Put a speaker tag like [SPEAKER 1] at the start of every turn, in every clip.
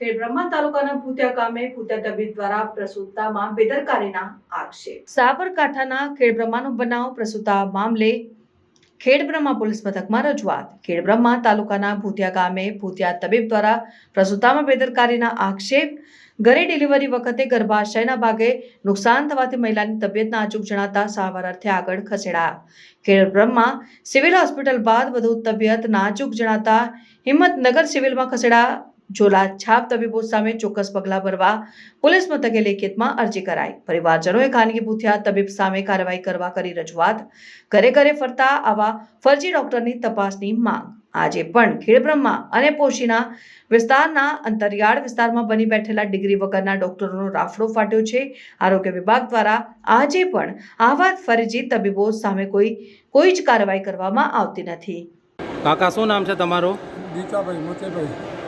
[SPEAKER 1] ખેડબ્રહ્મા તાલુકાના ભૂતિયા ગામે ભૂત્યા તબીબ દ્વારા પ્રસૂતામાં બેદરકારીના આક્ષેપ. સાબરકાંઠાના ખેડબ્રહ્માનો બનાવ પ્રસૂતા મામલે ખેડબ્રહ્મા પોલીસ મથકમાં રજૂઆત. ખેડબ્રહ્મા તાલુકાના ભૂતિયા ગામે ભૂતિયા તબીબ દ્વારા પ્રસૂતામાં બેદરકારીના આક્ષેપ. ઘરે ડિલિવરી વખતે ગર્ભાશયના ભાગે નુકસાન થવાથી મહિલાની તબિયત નાજુક જણાતા સારવાર અર્થે આગળ ખસેડાયા. ખેડબ્રહ્મા સિવિલ હોસ્પિટલ બાદ વધુ તબિયત નાજુક જણાતા હિંમતનગર સિવિલમાં ખસેડાયા. ઝોલા છાપ તબીબો સામે ચોક્કસ પગલાં ભરવા પોલીસ મથકે લેખિતમાં અરજી કરાઈ. પરિવારજનોએ ખાનગી ભૂથિયા તબીબ સામે કાર્યવાહી કરવા કરી રજૂઆત. ઘરે ઘરે ફરતા આવા ફરજી ડોક્ટરની તપાસની માંગ. આજે પણ ખેડબ્રહ્મા અને પોશીના વિસ્તારના અંતરિયાળ વિસ્તારમાં બની બેઠેલા ડિગ્રી વગરના ડોક્ટરોનો રાફડો ફાટ્યો છે. આરોગ્ય વિભાગ દ્વારા આજે પણ આવા ફરજી તબીબો સામે કોઈ કોઈ જ કાર્યવાહી કરવામાં આવતી નથી.
[SPEAKER 2] કાકા શું નામ છે તમારું?
[SPEAKER 3] ગીતાભાઈ મોતીભાઈ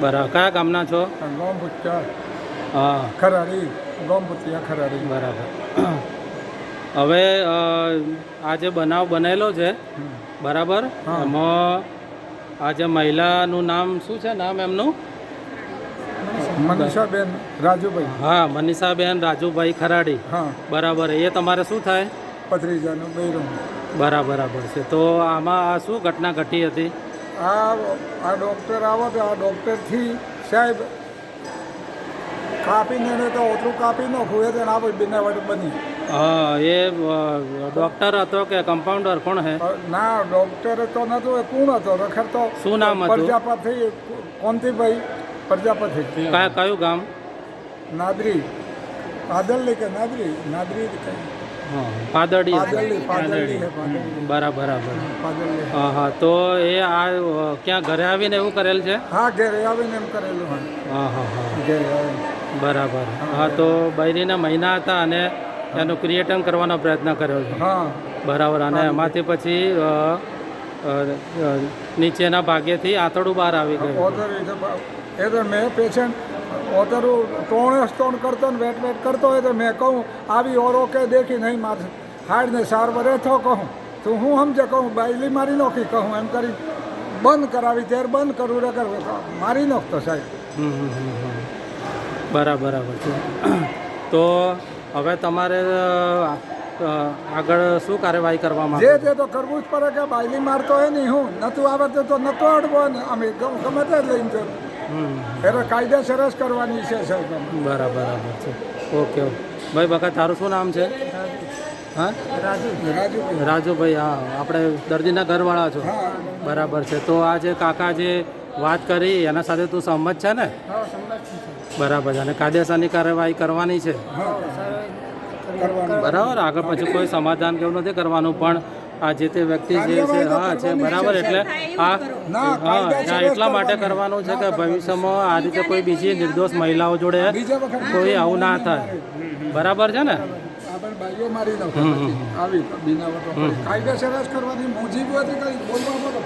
[SPEAKER 2] બરાબર. કયા ગામના છો?
[SPEAKER 3] ગોમભુત્યા
[SPEAKER 2] હા.
[SPEAKER 3] ખરાડી ગોમભુત્યા ખરાડી
[SPEAKER 2] બરાબર. હવે આ જે બનાવ બનેલો છે બરાબર. એમાં આ જે મહિલાનું નામ શું છે? નામ એમનું?
[SPEAKER 3] મનીષાબેન રાજુભાઈ.
[SPEAKER 2] હા મનીષાબેન રાજુભાઈ ખરાડી. બરાબર. એ તમારે શું થાય?
[SPEAKER 3] પથરીજાનું બૈરું
[SPEAKER 2] બરાબર બરાબર છે. તો આમાં આ શું ઘટના ઘટી હતી?
[SPEAKER 3] આ આ ડૉક્ટર આવો તો આ ડૉક્ટરથી સાહેબ કાપીને તો ઓછું કાપી નાખું એ તો આવે બનાવટ બની
[SPEAKER 2] હા એ ડોક્ટર હતો કે કમ્પાઉન્ડર કોણ હે?
[SPEAKER 3] ના ડૉક્ટર તો નતો એ કોણ હતો? રખર તો
[SPEAKER 2] શું નામ હતું?
[SPEAKER 3] પ્રજાપતિ કોંતીભાઈ પ્રજાપતિ.
[SPEAKER 2] કયા કયું ગામ?
[SPEAKER 3] નાદરી. પાદલની કે નાદરી? નાદરી કે પાદલની
[SPEAKER 2] બરાબર બરાબર. હા હા તો એ આ ક્યાં ઘરે આવીને એવું કરેલ છે?
[SPEAKER 3] હા ઘરે આવીને એમ કરેલું હા.
[SPEAKER 2] હા હા બરાબર. હા તો બૈરીના મહિના હતા અને એનું ક્રિએટન કરવાનો પ્રયત્ન કર્યો છે.
[SPEAKER 3] હા.
[SPEAKER 2] બરાબર. અને એમાંથી પછી નીચેના ભાગેથી આંતરડું બહાર આવી ગયું
[SPEAKER 3] એ તો મેં પેશન્ટ ઓતરું ટોણે ત્રણ કરતો ને વેટ વેટ કરતો હોય તો મેં કહું આવી ઓરો કે દેખી નહીં મારે. હાડને સાર વરે થો કહું. તો હું સમજે કહું બાયલી મારી નોખી કહું એમ કરી બંધ કરાવી ત્યારે બંધ કરું રે મારી નોખતો સાહેબ.
[SPEAKER 2] બરાબર છે તો હવે તમારે આગળ શું કાર્યવાહી કરવામાં
[SPEAKER 3] જે તે તો કરવું જ પડે કે બાયલી મારતો હોય નહીં હું નતું આવડતું તો નતો અડવો ને અમે ગમ- ગમે તે લઈને જવું. એટલે કાયદેસર જ કરવાની છે સાહેબ
[SPEAKER 2] બરાબર બરાબર છે. Okay okay. ભાઈ બકા તારું શું નામ છે? હા?
[SPEAKER 3] રાજુભાઈ.
[SPEAKER 2] રાજુભાઈ હા. આપણે દર્દીના ઘરવાળા છો? બરાબર છે. તો આ જે કાકા જે વાત કરી એના સાથે તું સહમત છે ને? બરાબર છે. અને કાયદેસરની કાર્યવાહી કરવાની છે? બરાબર. આગળ પછી કોઈ સમાધાન કેવું નથી કરવાનું પણ આ જે તે વ્યક્તિ જે છે હા છે બરાબર એટલે આ હા એટલા માટે કરવાનું. છે કે ભવિષ્યમાં આ રીતે કોઈ બીજી નિર્દોષ મહિલાઓ જોડે કોઈ આવું ના થાય. બરાબર છે ને?
[SPEAKER 3] બાઈઓ મારી નાખો. આવી બનાવટો કાયદેસર જ કરવાની મુજીબ હતી કઈ. બોલવા બોલો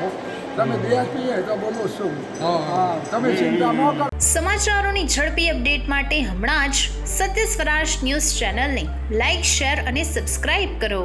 [SPEAKER 3] તમે ડીએસપી તો બોલો શું? હા. તમે ચિંતા ન કરો.
[SPEAKER 4] સમાચારોની ઝડપી અપડેટ માટે હમણાં જ સત્ય સ્વરાજ ન્યૂઝ ચેનલને લાઇક શેર અને સબસ્ક્રાઇબ કરો.